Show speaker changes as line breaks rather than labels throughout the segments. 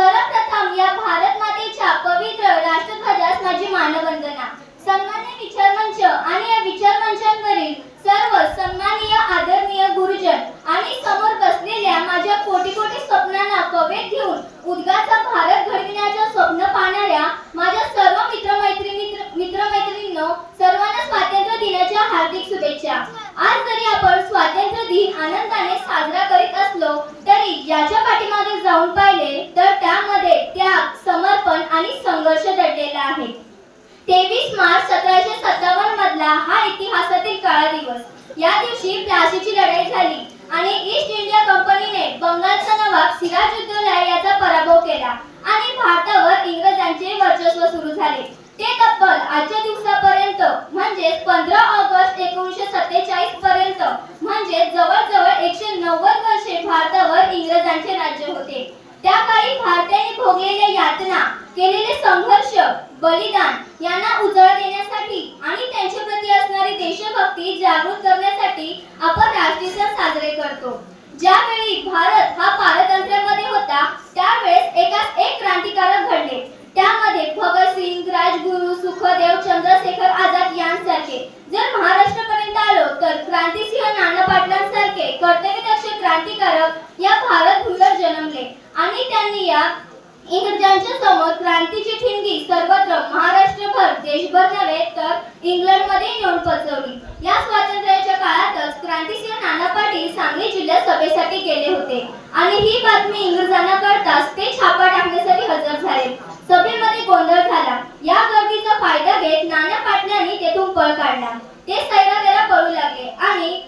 सर्वप्रथम या भारत मातेच्या पवित्र राष्ट्रध्वजास माझी मानवंदना. सन्मान्य विचार मंच आणि या विचार मंचांवरील सर्व सन्मान वर्ष दडलेला आहे. तेवीस मार्च सतराशे सत्तावन्न मधला हा इतिहासातील काळा दिवस. या दिवशी प्लासीची लढाई झाली आणि ईस्ट इंडिया कंपनीने बंगालचा नवाब सिराजुद्दौला बलिदान यांना उजाळा देण्यासाठी आणि त्यांच्या प्रती असणारी देशभक्ती जागृत करण्यासाठी आपण राष्ट्रीय सण साजरे करतो. ज्यावेळी भारत हा पारतंत्र्यामध्ये होता त्यावेळेस एकाच एक क्रांतिकारक घडले. त्यामध्ये भगतसिंग राजगुरू सुखदेव चंद्रशेखर आझाद यांसारखे. जर महाराष्ट्रापर्यंत आलो तर क्रांतिसिंह नाना पाटलांसारखे कर्तव्यदक्ष क्रांतिकारक या भारत भूमीवर जन्मले. आणि त्यांनी या इंग्रजांच्या समोर क्रांतीची ठिणगी सर्वत्र महाराष्ट्रभर देशभर नव्हे तर इंग्लंडमध्ये येऊन पचवली या स्वातंत्र्याच्या काळातच क्रांतिसिंह नाना पाटील सांगली जिल्ह्यात सभेसाठी गेले होते. आणि ही बातमी इंग्रजांना कळताच ते छापा टाकण्यासाठी हजर झाले सभेमध्ये गोंधळ झाला या गर्दीचा फायदा घेत नाना पाटलांनी तेथून पळ काढला ते सैरागेला पळू लागले आणि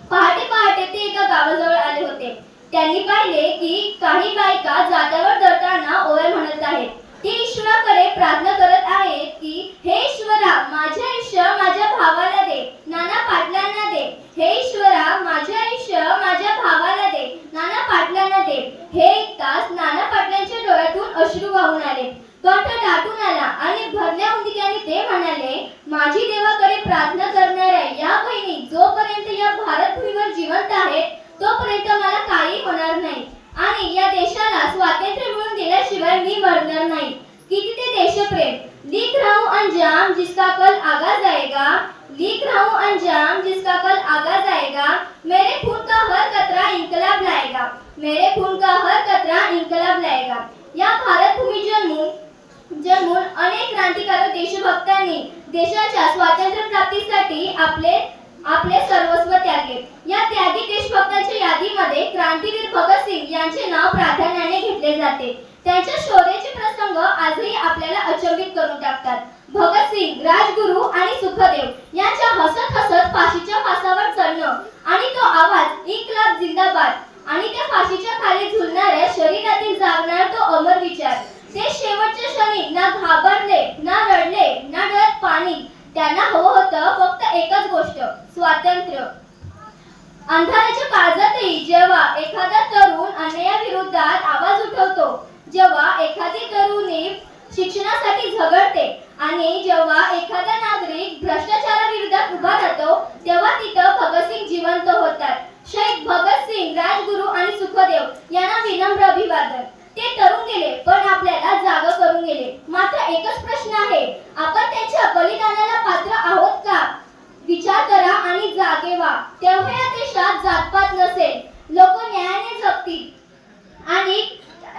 पहाटे पहाटे ते एका गावाजवळ आले होते त्यांनी पाहिले की काही बायका जात्यावर दळताना ओव्या म्हणत आहेत. ते ईश्वराकडे प्रार्थना करत आहेत की हे ईश्वरा माझे आयुष्य माझ्या भावाला दे. नाना पाटलांना दे. हे ईश्वरा माझे आयुष्य माझ्या भावाला दे. नाना पाटलांना दे. हे ऐकताच नाना पाटलांच्या डोळ्यातून अश्रू वाहून आले. कंठ दाटून आला आणि भरल्या उंदिक्याने ते म्हणाले माझी देवाकडे प्रार्थना करणाऱ्या या बहिणी जोपर्यंत या भारत भूमीवर जिवंत आहेत तोपर्यंत मला काही होणार नाही आणि या देशाला स्वातंत्र्य मिळून दिल्याशिवाय मी मरणार नाही. किती ते देशप्रेम. लिख राहू अंजाम जिसका कल आगा जाएगा. लिख राहू अंजाम जिसका कल आगा जाएगा. मेरे खून का हर कतरा इनकलाब लाएगा. मेरे खून का हर कतरा इनकलाब लाएगा. या भारत भूमी जन्मून जन्मून अनेक क्रांतिकारक देशभक्तांनी देशाच्या स्वातंत्र्य प्राप्तीसाठी आपले आपले सर्वस्व त्यागले या त्यागी देशभक्तांच्या यादीमध्ये क्रांतीवीर भगतसिंग यांचे नाव प्राधान्याने घेतले जाते. त्यांच्या शौर्याचे प्रसंग आजही आपल्याला अचंबित करून टाकतात. भगतसिंग राजगुरू आणि सुखदेव यांच्या हसत हसत फाशीच्या फासावर चढणं आणि तो आवाज इन्कलाब जिंदाबाद आणि त्या फाशीच्या खाली झुलणाऱ्या शरीरातील जागणारा तो अमर विचार ते शेवटच्या क्षणी ना घाबरले ना रडले ना डोळ्यात पाणी त्यांना हवं होतं फक्त एकच गोष्ट स्वातंत्र्य. अंधाराच्या काळजातही जेव्हा एखादा तरुण अन्यायाविरोधात आवाज उठवतो जेव्हा एखादी तरुणी शिक्षणासाठी झगडते आणि जेव्हा एखादा नागरिक भ्रष्टाचाराविरोधात उभा राहतो तेव्हा तिथं भगतसिंग जिवंत होतात. शहीद भगतसिंग राजगुरू आणि सुखदेव यांना विनम्र अभिवादन. ते तरुण गेले पण आपल्याला जाग करून गेले. मात्र एकच प्रश्न आहे आपण त्यांच्या बलिदानाला पात्र आहोत का विचार करा आणि जागे व्हा तेव्हा या देशात जातपात नसेल. लोक न्यायाने जगतील. आणि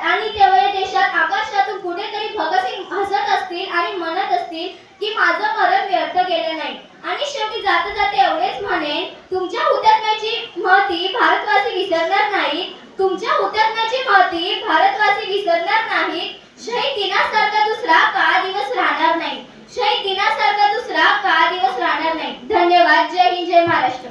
आणि तेव्हा या देशात आकाशातून कुठेतरी भगतसिंग हसत असतील आणि म्हणत असतील की माझं मरण व्यर्थ गेलं नाही. आणि शेवटी जाता जाता एवढेच म्हणेन तुमच्या हुतात्म्याची महती भारतवासी विसरणार नाहीत तुमच्या हुतात्म्याची महती भारतवासी विसरणार नाहीत शहीद दिनासारखा दुसरा काळा दिवस राहणार नाही? शहीद दिनासारखा दुसरा काळा दिवस राहणार नाही? धन्यवाद. जय हिंद जय महाराष्ट्र.